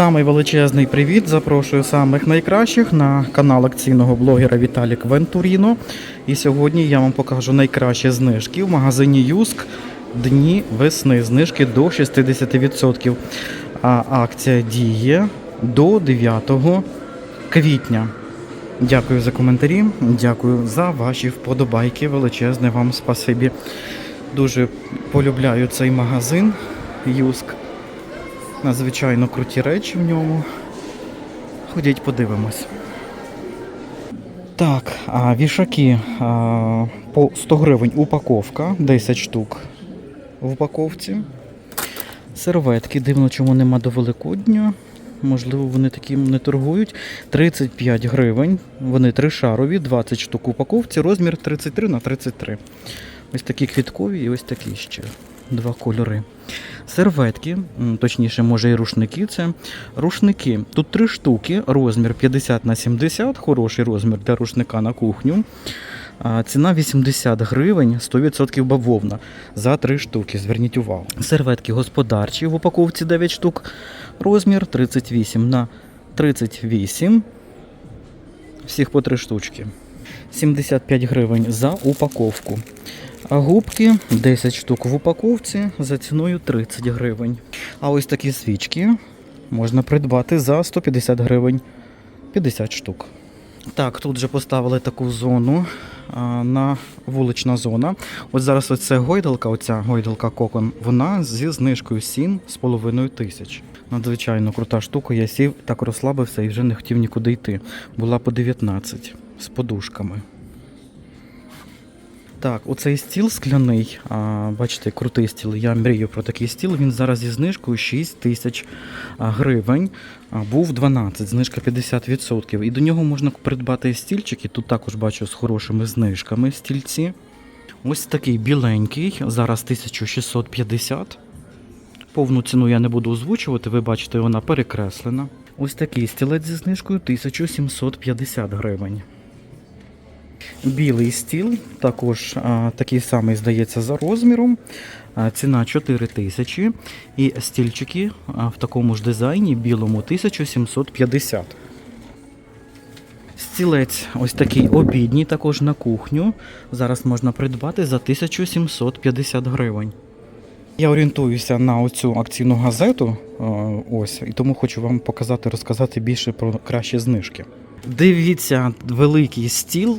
Самий величезний привіт. Запрошую самих найкращих на канал акційного блогера Віталік Вентуріно. І сьогодні я вам покажу найкращі знижки в магазині Юск Дні весни. Знижки до 60%. А акція діє до 9 квітня. Дякую за коментарі, дякую за ваші вподобайки. Величезне вам спасибі. Дуже полюбляю цей магазин Юск. Надзвичайно круті речі в ньому. Ходіть, подивимось. Так, а вішаки а, по 100 гривень упаковка, 10 штук в упаковці. Серветки, дивно, чому нема до Великодня. Можливо, вони таким не торгують. 35 гривень. Вони тришарові, 20 штук упаковці, розмір 33 на 33. Ось такі квіткові і ось такі ще. Два кольори. Серветки, точніше, може і рушники. Це рушники. Тут три штуки, розмір 50 на 70, хороший розмір для рушника на кухню. Ціна 80 гривень, 100% бавовна за три штуки. Зверніть увагу. Серветки господарчі в упаковці 9 штук. Розмір 38 на 38. Всіх по три штучки. 75 гривень за упаковку. А губки 10 штук в упаковці за ціною 30 гривень. А ось такі свічки можна придбати за 150 гривень 50 штук. Так, тут вже поставили таку зону а, на вулична зона. От зараз оця гойдалка, оця гойдалка кокон, вона зі знижкою 7,5 тисяч. Надзвичайно крута штука. Я сів, так розслабився і вже не хотів нікуди йти. Була по 19 з подушками. Так, оцей стіл скляний, а, бачите, крутий стіл. Я мрію про такий стіл. Він зараз зі знижкою 6 тисяч гривень. А, був 12, знижка 50%. І до нього можна придбати стільчики. Тут також бачу з хорошими знижками стільці. Ось такий біленький, зараз 1650. Повну ціну я не буду озвучувати, ви бачите, вона перекреслена. Ось такий стілець зі знижкою 1750 гривень. Білий стіл, також а, такий самий, здається, за розміром. А, ціна 4 тисячі. І стільчики а, в такому ж дизайні, білому 1750. Стілець ось такий обідній, також на кухню. Зараз можна придбати за 1750 гривень. Я орієнтуюся на оцю акційну газету, ось, і тому хочу вам показати, розказати більше про кращі знижки. Дивіться, великий стіл.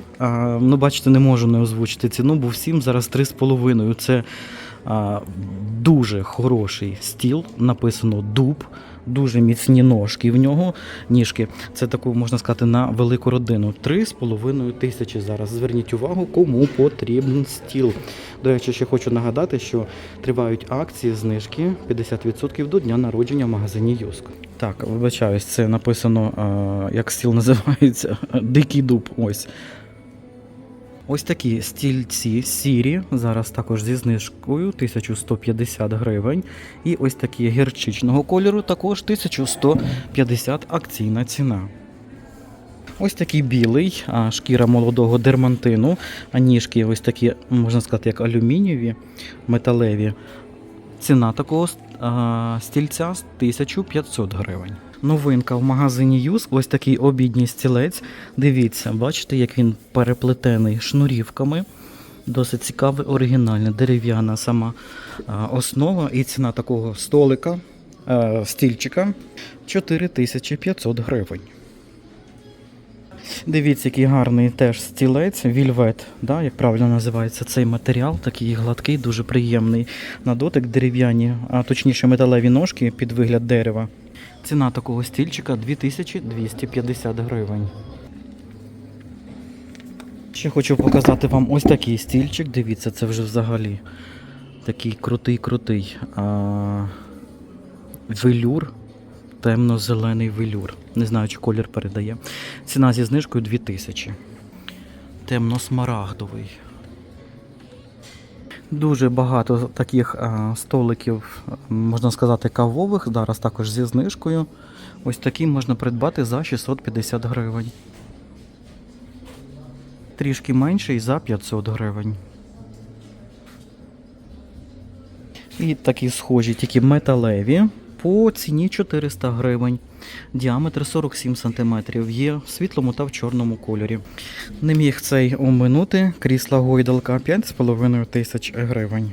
Ну, бачите, не можу не озвучити ціну, бо всім зараз 3,5. Це дуже хороший стіл, написано дуб, дуже міцні ножки в нього. Ніжки. Це таку, можна сказати, на велику родину. 3,5 тисячі зараз. Зверніть увагу, кому потрібен стіл. До речі, ще хочу нагадати, що тривають акції, знижки 50% до дня народження в магазині Юск. Так, вибачаюсь, це написано, а, як стіл називається, Дикий дуб. Ось. Ось такі стільці сірі, зараз також зі знижкою 1150 гривень. І ось такі гірчичного кольору, також 1150 акційна ціна. Ось такий білий, шкіра молодого дермантину, а ніжки ось такі, можна сказати, як алюмінієві, металеві. Ціна такого а, з 1500 гривень. Новинка в магазині Юз, ось такий обідній стілець. Дивіться, бачите, як він переплетений шнурівками. Досить цікавий, оригінальна, дерев'яна сама а, основа. І ціна такого столика, е, стільчика 4500 гривень. Дивіться, який гарний теж стілець, вільвет, да, як правильно називається цей матеріал, такий гладкий, дуже приємний на дотик, дерев'яні, а точніше металеві ножки під вигляд дерева. Ціна такого стільчика 2250 гривень. Ще хочу показати вам ось такий стільчик. Дивіться, це вже взагалі такий крутий-крутий велюр. Темно-зелений велюр. Не знаю, чи колір передає. Ціна зі знижкою 2000. Темно-смарагдовий. Дуже багато таких а, столиків, можна сказати, кавових. Зараз також зі знижкою. Ось такі можна придбати за 650 гривень. Трішки менший за 500 гривень. І такі схожі, тільки металеві по ціні 400 гривень. Діаметр 47 см. Є в світлому та в чорному кольорі. Не міг цей оминути. Крісла гойдалка 5,5 тисяч гривень.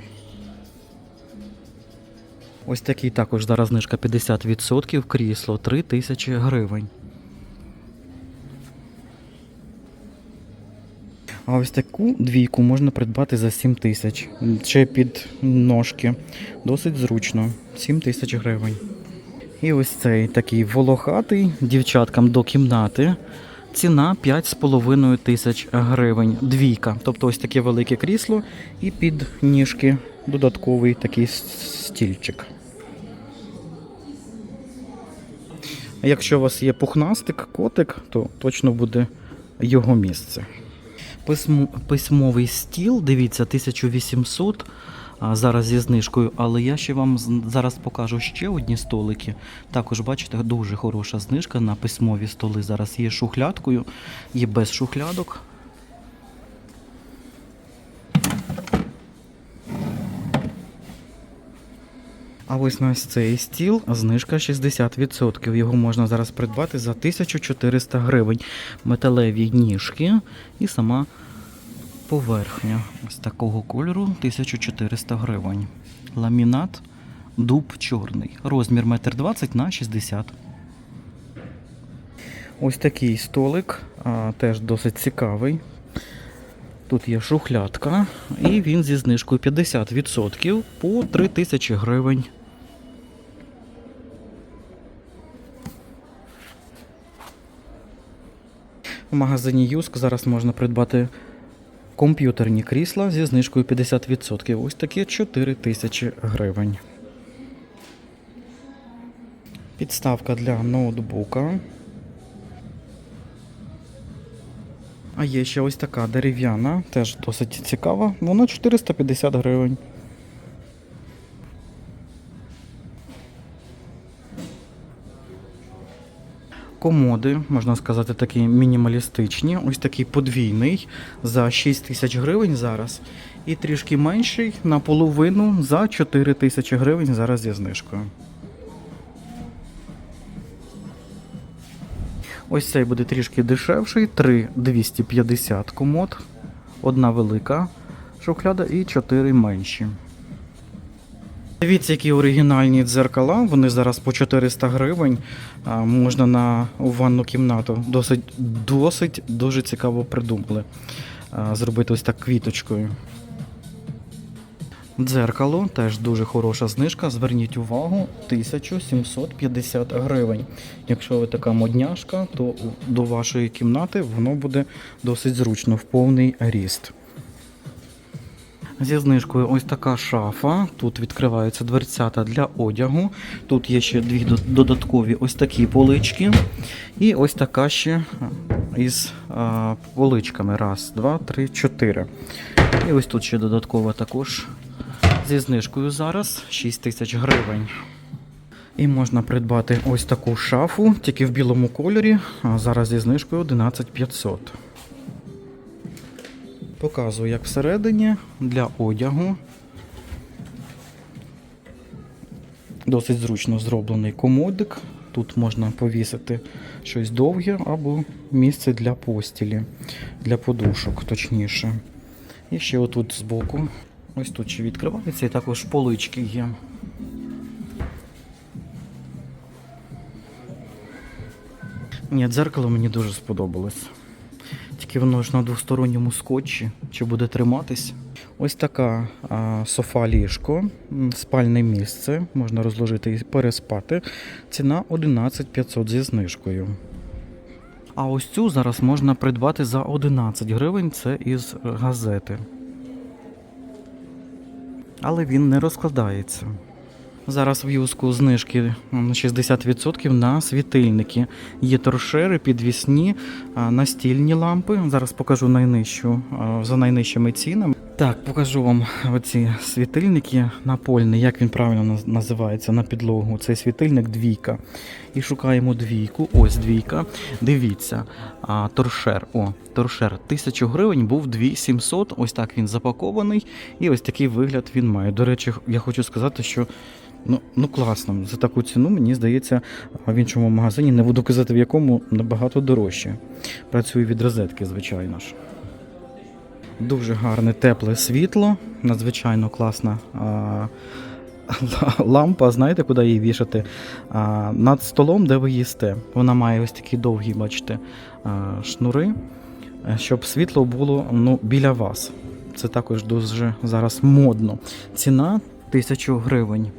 Ось такий також зараз знижка 50%, крісло 3 тисячі гривень. А ось таку двійку можна придбати за 7 тисяч. Ще під ножки. Досить зручно. 7 тисяч гривень. І ось цей такий волохатий дівчаткам до кімнати. Ціна 5,5 тисяч гривень. Двійка. Тобто ось таке велике крісло і під ніжки додатковий такий стільчик. Якщо у вас є пухнастик, котик, то точно буде його місце. Письмо- письмовий стіл, дивіться, 1800 зараз зі знижкою, але я ще вам зараз покажу ще одні столики. Також бачите, дуже хороша знижка на письмові столи. Зараз є шухлядкою, є без шухлядок. А ось на ось цей стіл знижка 60%. Його можна зараз придбати за 1400 гривень. Металеві ніжки і сама поверхня. Ось такого кольору 1400 гривень. Ламінат дуб чорний. Розмір 1,20 на 60 Ось такий столик, а, теж досить цікавий. Тут є шухлядка, і він зі знижкою 50% по 3000 гривень. В магазині Юск зараз можна придбати комп'ютерні крісла зі знижкою 50%. Ось такі 4 тисячі гривень. Підставка для ноутбука. А є ще ось така дерев'яна, теж досить цікава. Вона 450 гривень. Комоди, можна сказати, такі мінімалістичні. Ось такий подвійний за 6 тисяч гривень зараз. І трішки менший наполовину за 4 тисячі гривень зараз зі знижкою. Ось цей буде трішки дешевший, 3,250 комод, одна велика шухляда і 4 менші. Дивіться, які оригінальні дзеркала. Вони зараз по 400 гривень. Можна на ванну кімнату. Досить, досить дуже цікаво придумали. Зробити ось так квіточкою. Дзеркало теж дуже хороша знижка. Зверніть увагу, 1750 гривень. Якщо ви така модняшка, то до вашої кімнати воно буде досить зручно в повний ріст. Зі знижкою ось така шафа. Тут відкриваються дверцята для одягу. Тут є ще дві додаткові ось такі полички. І ось така ще із а, поличками. Раз, два, три, чотири. І ось тут ще додатково також зі знижкою зараз 6 тисяч гривень. І можна придбати ось таку шафу, тільки в білому кольорі. А зараз зі знижкою 11500. Показую, як всередині для одягу. Досить зручно зроблений комодик. Тут можна повісити щось довге або місце для постілі, для подушок, точніше. І ще отут збоку. Ось тут ще відкривається, і також полички є. Ні, дзеркало мені дуже сподобалось. Тільки воно ж на двосторонньому скотчі, чи буде триматись. Ось така а, софа ліжко, спальне місце, можна розложити і переспати. Ціна 11500 зі знижкою. А ось цю зараз можна придбати за 11 гривень, це із газети. Але він не розкладається. Зараз в юску знижки м, 60% на світильники. Є торшери, підвісні, настільні лампи. Зараз покажу найнижчу за найнижчими цінами. Так, покажу вам оці світильники напольний, як він правильно називається на підлогу. Цей світильник двійка. І шукаємо двійку. Ось двійка. Дивіться, а, торшер. О, торшер 1000 гривень був 2700. Ось так він запакований. І ось такий вигляд він має. До речі, я хочу сказати, що Ну, ну класно. За таку ціну, мені здається, в іншому магазині, не буду казати в якому, набагато дорожче. Працюю від розетки, звичайно ж. Дуже гарне тепле світло, надзвичайно класна а, лампа. Знаєте, куди її вішати? А, над столом, де ви їсте. Вона має ось такі довгі, бачите, а, шнури, е, щоб світло було ну, біля вас. Це також дуже зараз модно. Ціна 1000 гривень.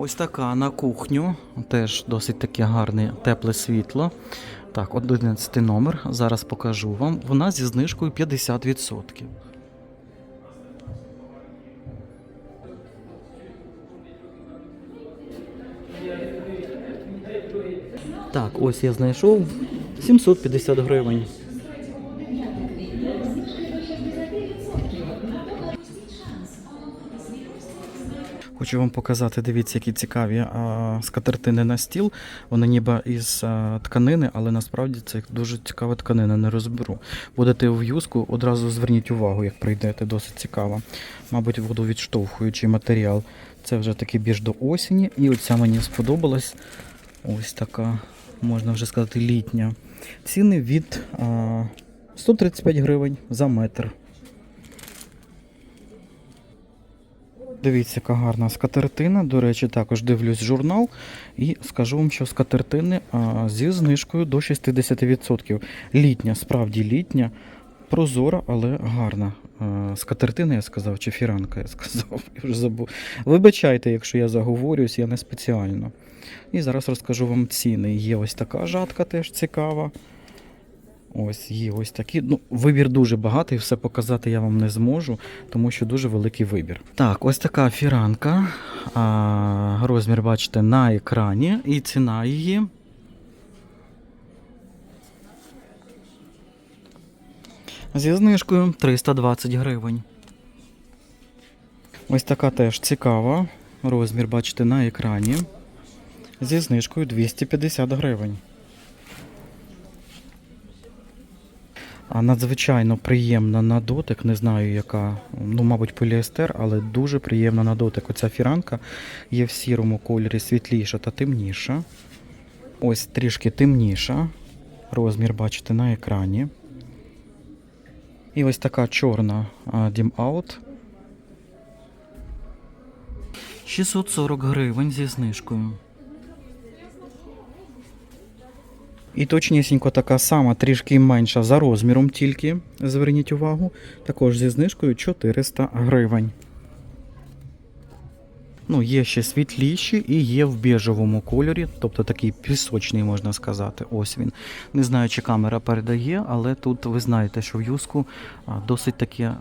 Ось така на кухню. Теж досить таке гарне тепле світло. Так, 11 номер. Зараз покажу вам. Вона зі знижкою 50%. Так, ось я знайшов 750 гривень. Хочу вам показати, дивіться, які цікаві а, скатертини на стіл. Вони ніби із а, тканини, але насправді це дуже цікава тканина, не розберу. Будете в юску, одразу зверніть увагу, як прийдете, досить цікаво. Мабуть, водовідштовхуючий матеріал. Це вже таки більш до осені. І оця мені сподобалась. Ось така, можна вже сказати, літня. Ціни від а, 135 гривень за метр. Дивіться, яка гарна скатертина. До речі, також дивлюсь журнал і скажу вам, що скатертини зі знижкою до 60%. Літня, справді літня, прозора, але гарна. Скатертина, я сказав, чи фіранка, я сказав, я вже забув. Вибачайте, якщо я заговорююсь, я не спеціально. І зараз розкажу вам ціни. Є ось така жатка теж цікава. Ось є ось такі. Ну, вибір дуже багатий, все показати я вам не зможу, тому що дуже великий вибір. Так, ось така фіранка. А, розмір бачите на екрані, і ціна її. Зі знижкою 320 гривень. Ось така теж цікава. Розмір бачите на екрані. Зі знижкою 250 гривень. А надзвичайно приємна на дотик, не знаю яка, ну, мабуть, поліестер, але дуже приємна на дотик. Оця фіранка є в сірому кольорі світліша та темніша. Ось трішки темніша. Розмір бачите на екрані. І ось така чорна Out. 640 гривень зі знижкою. І точнісінько така сама, трішки менша за розміром тільки, зверніть увагу, також зі знижкою 400 гривень. Ну, є ще світліші і є в біжевому кольорі, тобто такий пісочний, можна сказати. Ось він. Не знаю, чи камера передає, але тут ви знаєте, що в юску досить таке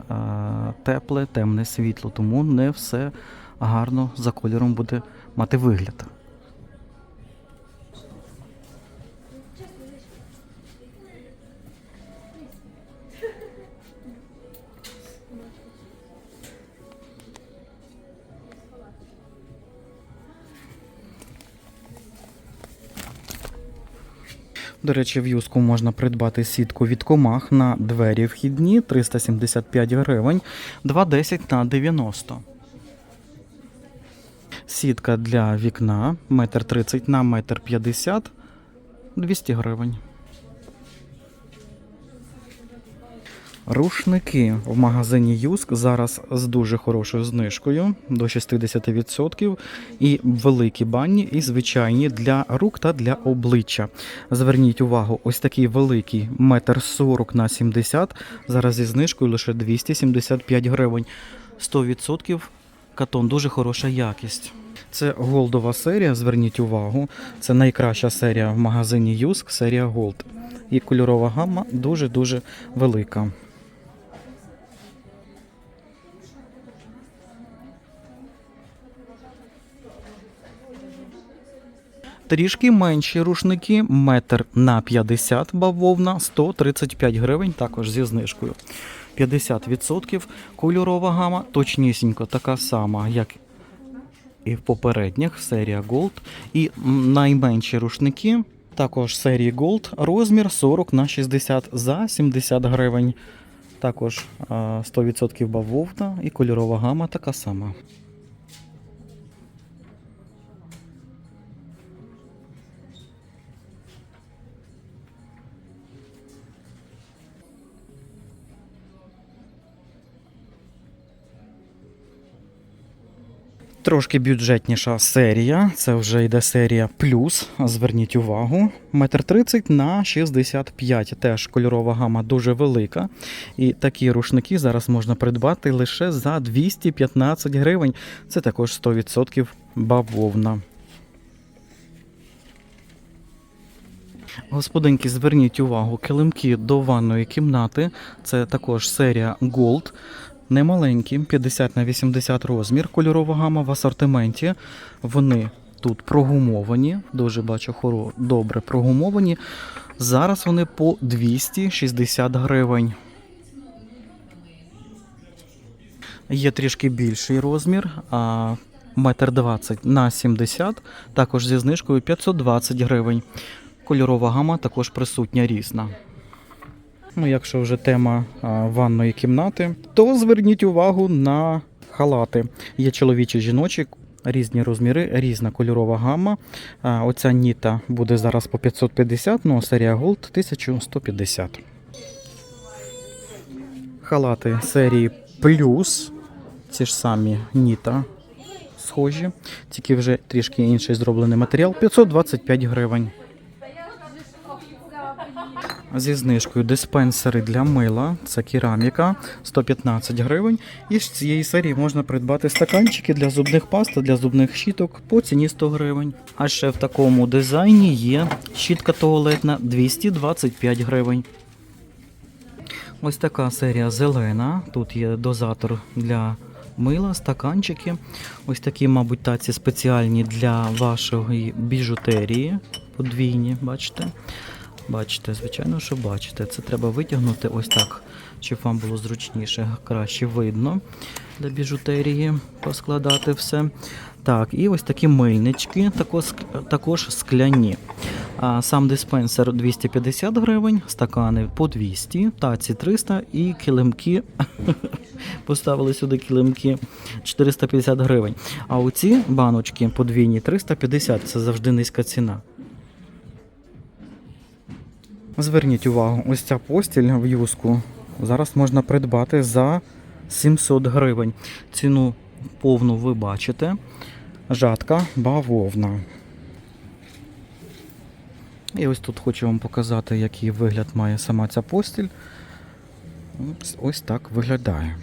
тепле, темне світло, тому не все гарно за кольором буде мати вигляд. До речі, в юску можна придбати сітку від комах на двері вхідні 375 гривень, 2,10 на 90. Сітка для вікна 1,30 на 1,50 200 гривень. Рушники в магазині Юск зараз з дуже хорошою знижкою до 60%. І великі банні, і звичайні для рук та для обличчя. Зверніть увагу, ось такий великий метр 40 на 70, зараз зі знижкою лише 275 гривень. 100% катон, дуже хороша якість. Це голдова серія, зверніть увагу. Це найкраща серія в магазині Юск, серія Gold. І кольорова гамма дуже-дуже велика. Трішки менші рушники, метр на 50 бавовна, 135 гривень, також зі знижкою. 50% кольорова гама, точнісінько така сама, як і в попередніх, серія Gold. І найменші рушники, також серії Gold, розмір 40 на 60 за 70 гривень. Також 100% бавовна і кольорова гама така сама. Трошки бюджетніша серія. Це вже йде серія плюс. Зверніть увагу. Метр тридцять на 65. Теж кольорова гама дуже велика. І такі рушники зараз можна придбати лише за 215 гривень. Це також 100% бавовна. Господинки, зверніть увагу, килимки до ванної кімнати. Це також серія Gold. Немаленькі, 50 на 80 розмір, кольорова гама в асортименті. Вони тут прогумовані, дуже бачу хоро, добре прогумовані. Зараз вони по 260 гривень. Є трішки більший розмір, а метр 20 на 70, також зі знижкою 520 гривень. Кольорова гама також присутня різна. Ну, якщо вже тема ванної кімнати, то зверніть увагу на халати. Є чоловічі жіночі, різні розміри, різна кольорова гама. Оця ніта буде зараз по 550, ну а серія Gold 1150. Халати серії плюс. Ці ж самі ніта схожі, тільки вже трішки інший зроблений матеріал 525 гривень. Зі знижкою диспенсери для мила, це кераміка 115 гривень. І з цієї серії можна придбати стаканчики для зубних паст та для зубних щіток по ціні 100 гривень. А ще в такому дизайні є щітка туалетна 225 гривень. Ось така серія зелена. Тут є дозатор для мила, стаканчики. Ось такі, мабуть, таці спеціальні для вашої біжутерії. Подвійні, бачите? Бачите, звичайно, що бачите. Це треба витягнути ось так, щоб вам було зручніше, краще видно для біжутерії поскладати все. Так, і ось такі мильнички, також, скляні. Сам диспенсер 250 гривень, стакани по 200, таці 300 і килимки. Поставили сюди килимки 450 гривень. А оці баночки подвійні 350 це завжди низька ціна. Зверніть увагу, ось ця постіль в юску зараз можна придбати за 700 гривень. Ціну повну ви бачите. Жатка бавовна. І ось тут хочу вам показати, який вигляд має сама ця постіль. Ось, так виглядає.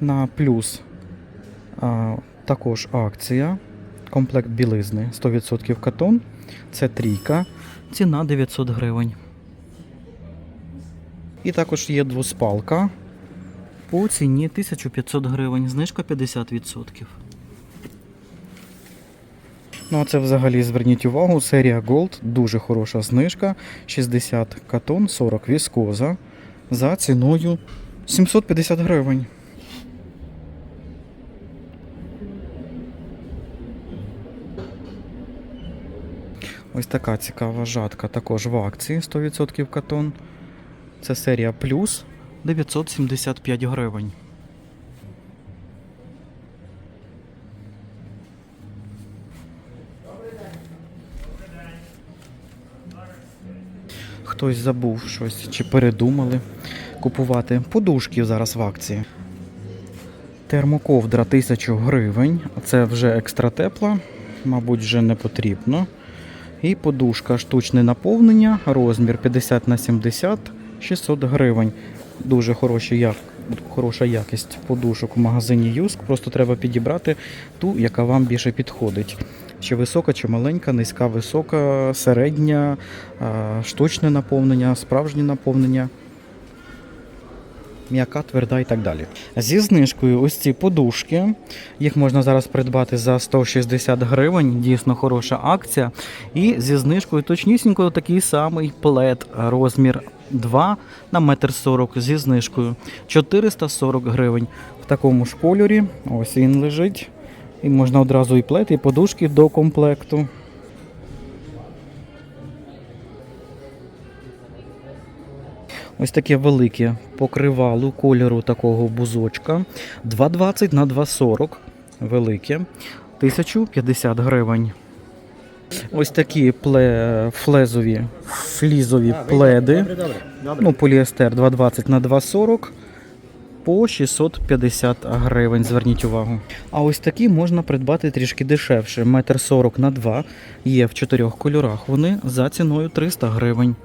На плюс а, також акція. Комплект білизни 100% катон. Це трійка. Ціна 900 гривень. І також є двоспалка по ціні 1500 гривень. Знижка 50%. Ну, а це взагалі зверніть увагу, серія Gold, дуже хороша знижка. 60 катон, 40 віскоза за ціною 750 гривень. Ось така цікава жатка, також в акції 100% катон. Це серія плюс 975 гривень. Хтось забув щось чи передумали купувати. Подушки зараз в акції. Термоковдра 1000 гривень. Це вже екстра тепла, мабуть, вже не потрібно. І подушка штучне наповнення, розмір 50 на 70, 600 гривень. Дуже як, хороша якість подушок в магазині Юск. Просто треба підібрати ту, яка вам більше підходить. Чи висока, чи маленька, низька, висока, середня, штучне наповнення, справжнє наповнення. М'яка, тверда і так далі. Зі знижкою ось ці подушки. Їх можна зараз придбати за 160 гривень. Дійсно хороша акція. І зі знижкою точнісінько такий самий плед. Розмір 2 на 1,40 м зі знижкою 440 гривень. В такому ж кольорі. Ось він лежить. І можна одразу і плед, і подушки до комплекту. Ось таке велике покривало кольору такого бузочка. 2,20 на 2,40. Велике. 1050 гривень. Ось такі пле... флезові, флізові пледи. Ну, поліестер 2,20 на 2,40. по 650 гривень. Зверніть увагу. А ось такі можна придбати трішки дешевше. Метр 40 на 2 є в чотирьох кольорах. Вони за ціною 300 гривень.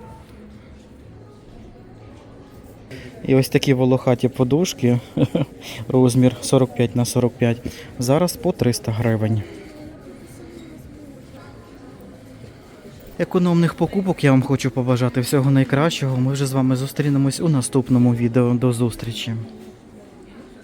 І ось такі волохаті подушки, розмір 45 на 45, зараз по 300 гривень. Економних покупок я вам хочу побажати всього найкращого. Ми вже з вами зустрінемось у наступному відео. До зустрічі!